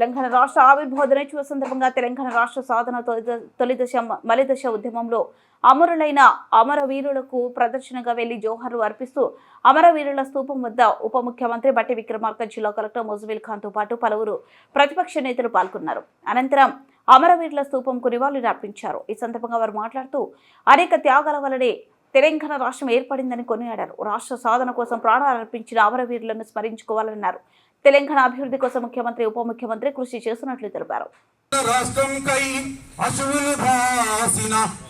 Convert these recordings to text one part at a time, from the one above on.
తెలంగాణ రాష్ట్ర ఆవిర్భావ దినోత్సవ సందర్భంగా తెలంగాణ రాష్ట్ర సాధన తొలి ద- ఉద్యమంలో అమరులైన అమరవీరులకు ప్రదర్శనగా వెళ్ళి జోహర్లు అర్పిస్తూ అమరవీరుల స్తూపం వద్ద ఉప ముఖ్యమంత్రి బట్టి విక్రమార్క జిల్లా కలెక్టర్ ముజమిల్ ఖాన్తో పాటు పలువురు ప్రతిపక్ష నేతలు పాల్గొన్నారు. అనంతరం అమరవీరుల స్తూపంకు నివాళులు అర్పించారు. ఈ సందర్భంగా వారు మాట్లాడుతూ అనేక త్యాగాల వల్లనే తెలంగాణ రాష్ట్రం ఏర్పడిందని కొనియాడారు. రాష్ట్ర సాధన కోసం ప్రాణాలు అర్పించిన అమరవీరులను స్మరించుకోవాలన్నారు. తెలంగాణ అభివృద్ధి కోసం ముఖ్యమంత్రి ఉప ముఖ్యమంత్రి కృషి చేస్తున్నట్లు తెలిపారు. రాష్ట్రం కై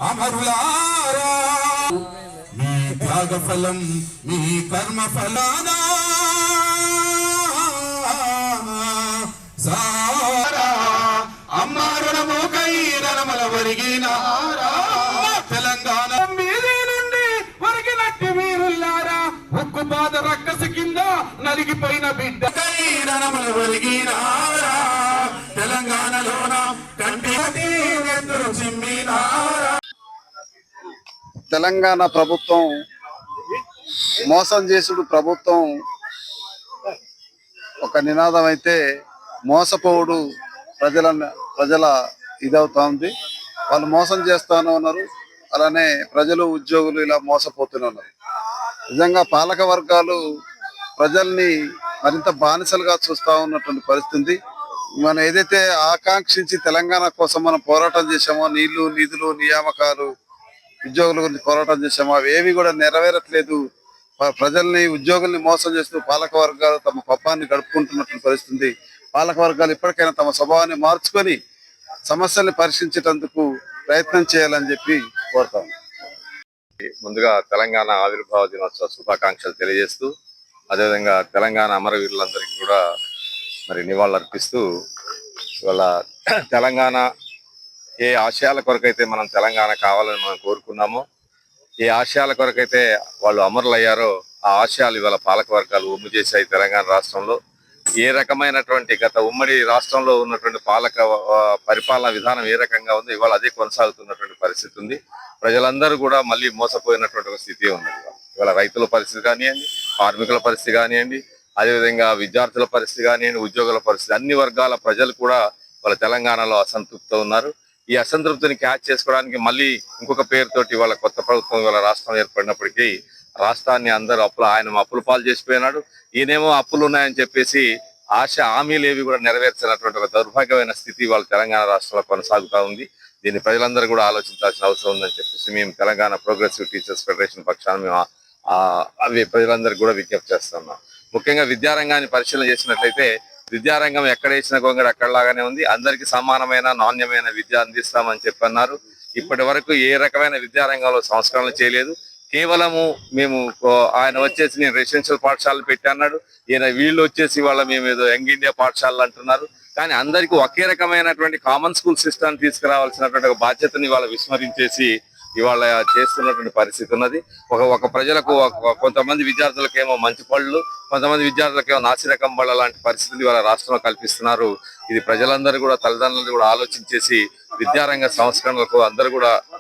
అమరులారా. మీ త్యాగ ఫలం మీ కర్మ ఫలానా. నలిగిపోయిన బిడ్డ. తెలంగాణ ప్రభుత్వం మోసం చేసుడు ప్రభుత్వం ఒక నినాదం అయితే మోసపోవుడు ప్రజల ప్రజల ఇదవుతా ఉంది వాళ్ళు మోసం చేస్తాను ఉన్నారు. అలానే ప్రజలు ఉద్యోగులు ఇలా మోసపోతూనే ఉన్నారు. నిజంగా పాలక వర్గాలు ప్రజల్ని మరింత బానిసలుగా చూస్తా ఉన్నటువంటి పరిస్థితి. మనం ఏదైతే ఆకాంక్షించి తెలంగాణ కోసం మనం పోరాటం చేశామో నీళ్ళు నిధులు నియామకాలు ఉద్యోగుల గురించి పోరాటం చేశాము అవి ఏవి కూడా నెరవేరట్లేదు. ప్రజల్ని ఉద్యోగుల్ని మోసం చేస్తూ పాలక వర్గాలు తమ పప్పాన్ని గడుపుకుంటున్నటువంటి పరిస్థితి. పాలక వర్గాలు ఇప్పటికైనా తమ స్వభావాన్ని మార్చుకొని సమస్యల్ని పరిశీలించేటందుకు ప్రయత్నం చేయాలని చెప్పి కోరుతాం. ముందుగా తెలంగాణ ఆవిర్భావ దినోత్సవ శుభాకాంక్షలు తెలియజేస్తూ అదేవిధంగా తెలంగాణ అమరవీరులందరికీ కూడా మరి నివాళులర్పిస్తూ ఇవాళ తెలంగాణ ఏ ఆశయాల కొరకైతే మనం తెలంగాణ కావాలని మనం కోరుకున్నామో ఏ ఆశయాల కొరకైతే వాళ్ళు అమరులయ్యారో ఆ ఆశయాలు ఇవాళ పాలక వర్గాలు ఒమ్ము చేశాయి తెలంగాణ రాష్ట్రంలో ఏ రకమైనటువంటి గత ఉమ్మడి రాష్ట్రంలో ఉన్నటువంటి పాలక పరిపాలన విధానం ఏ రకంగా ఉందో ఇవాళ అదే కొనసాగుతున్నటువంటి పరిస్థితి ఉంది ప్రజలందరూ కూడా మళ్ళీ మోసపోయినటువంటి ఒక స్థితి ఉంది ఇవాళ. ఇవాళ రైతుల పరిస్థితి కానివ్వండి కార్మికుల పరిస్థితి కానివ్వండి అదేవిధంగా విద్యార్థుల పరిస్థితి కానివ్వండి ఉద్యోగుల పరిస్థితి అన్ని వర్గాల ప్రజలు కూడా వాళ్ళ తెలంగాణలో అసంతృప్తి ఉన్నారు. ఈ అసంతృప్తిని క్యాచ్ చేసుకోవడానికి మళ్ళీ ఇంకొక పేరుతోటి వాళ్ళ కొత్త ప్రభుత్వం ఇవాళ రాష్ట్రం ఏర్పడినప్పటికీ రాష్ట్రాన్ని అందరూ అప్పులు ఆయన అప్పులు పాలు చేసిపోయినాడు. ఈయనేమో అప్పులు ఉన్నాయని చెప్పేసి ఆశ హామీలు ఏవి కూడా నెరవేర్చినటువంటి ఒక దౌర్భాగ్యమైన స్థితి వాళ్ళ తెలంగాణ రాష్ట్రంలో కొనసాగుతా ఉంది. దీన్ని ప్రజలందరూ కూడా ఆలోచించాల్సిన అవసరం ఉందని చెప్పేసి మేము తెలంగాణ ప్రోగ్రెసివ్ టీచర్స్ ఫెడరేషన్ పక్షాన మేము అవి ప్రజలందరికీ కూడా విజ్ఞప్తి చేస్తున్నాం. ముఖ్యంగా విద్యారంగాన్ని పరిశీలన చేసినట్లయితే విద్యారంగం ఎక్కడ వేసిన గొంగడు అక్కడలాగానే ఉంది. అందరికీ సమానమైన నాణ్యమైన విద్య అందిస్తామని చెప్పి అన్నారు ఇప్పటి వరకు ఏ రకమైన విద్యారంగంలో సంస్కరణలు చేయలేదు. కేవలము మేము ఆయన వచ్చేసి నేను రెసిడెన్షియల్ పాఠశాలలు పెట్టి అన్నాడు. ఈయన వీళ్ళు వచ్చేసి వాళ్ళ మేము ఏదో యంగ్ ఇండియా పాఠశాలలు అంటున్నారు. కానీ అందరికీ ఒకే రకమైనటువంటి కామన్ స్కూల్ సిస్టమ్ తీసుకురావాల్సినటువంటి ఒక బాధ్యతని వాళ్ళు విస్మరించేసి ఇవాళ చేస్తున్నటువంటి పరిస్థితి ఉన్నది. ఒక ఒక ప్రజలకు కొంతమంది విద్యార్థులకు ఏమో మంచి పళ్ళు కొంతమంది విద్యార్థులకు ఏమో నాసిరకం పళ్ళు లాంటి పరిస్థితులు ఇవాళ రాష్ట్రంలో కల్పిస్తున్నారు. ఇది ప్రజలందరూ కూడా తల్లిదండ్రులు కూడా ఆలోచించేసి విద్యారంగ సంస్కరణలకు అందరూ కూడా